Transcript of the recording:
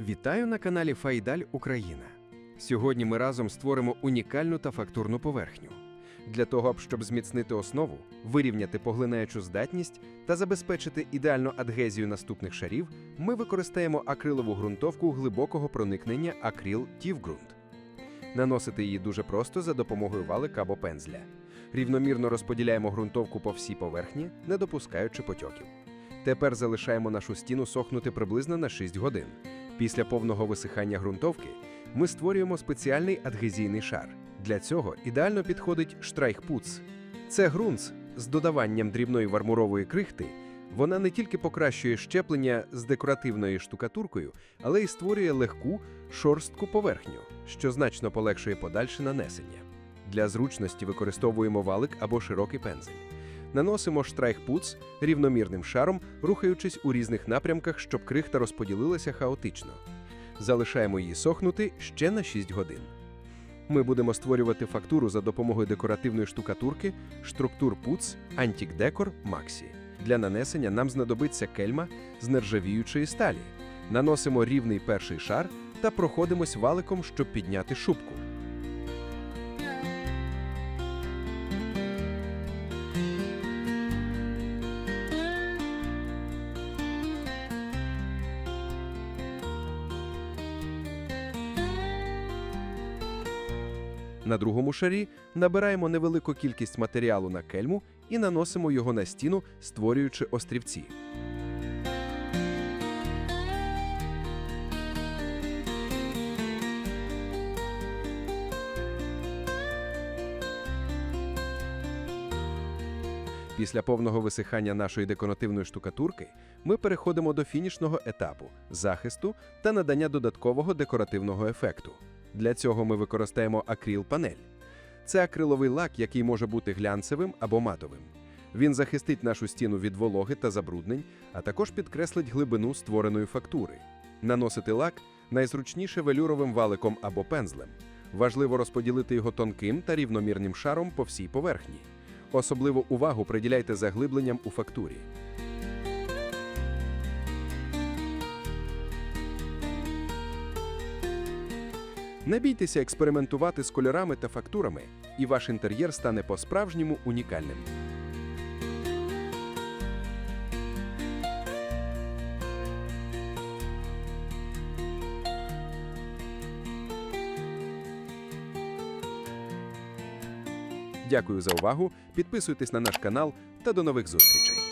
Вітаю на каналі Файдаль Україна. Сьогодні ми разом створимо унікальну та фактурну поверхню. Для того, щоб зміцнити основу, вирівняти поглинаючу здатність та забезпечити ідеальну адгезію наступних шарів, ми використаємо акрилову ґрунтовку глибокого проникнення акрил Тівґрунт. Наносити її дуже просто за допомогою валика або пензля. Рівномірно розподіляємо ґрунтовку по всій поверхні, не допускаючи потьоків. Тепер залишаємо нашу стіну сохнути приблизно на 6 годин. Після повного висихання ґрунтовки ми створюємо спеціальний адгезійний шар. Для цього ідеально підходить штрайхпуц. Це ґрунц з додаванням дрібної вармурової крихти. Вона не тільки покращує щеплення з декоративною штукатуркою, але й створює легку шорстку поверхню, що значно полегшує подальше нанесення. Для зручності використовуємо валик або широкий пензель. Наносимо штрайхпуц рівномірним шаром, рухаючись у різних напрямках, щоб крихта розподілилася хаотично. Залишаємо її сохнути ще на 6 годин. Ми будемо створювати фактуру за допомогою декоративної штукатурки Puts Antique Decor Maxi. Для нанесення нам знадобиться кельма з нержавіючої сталі. Наносимо рівний перший шар та проходимось валиком, щоб підняти шубку. На другому шарі набираємо невелику кількість матеріалу на кельму і наносимо його на стіну, створюючи острівці. Після повного висихання нашої декоративної штукатурки ми переходимо до фінішного етапу захисту та надання додаткового декоративного ефекту. Для цього ми використаємо акрил-панель. Це акриловий лак, який може бути глянцевим або матовим. Він захистить нашу стіну від вологи та забруднень, а також підкреслить глибину створеної фактури. Наносити лак найзручніше велюровим валиком або пензлем. Важливо розподілити його тонким та рівномірним шаром по всій поверхні. Особливу увагу приділяйте заглибленням у фактурі. Не бійтеся експериментувати з кольорами та фактурами, і ваш інтер'єр стане по-справжньому унікальним. Дякую за увагу. Підписуйтесь на наш канал та до нових зустрічей.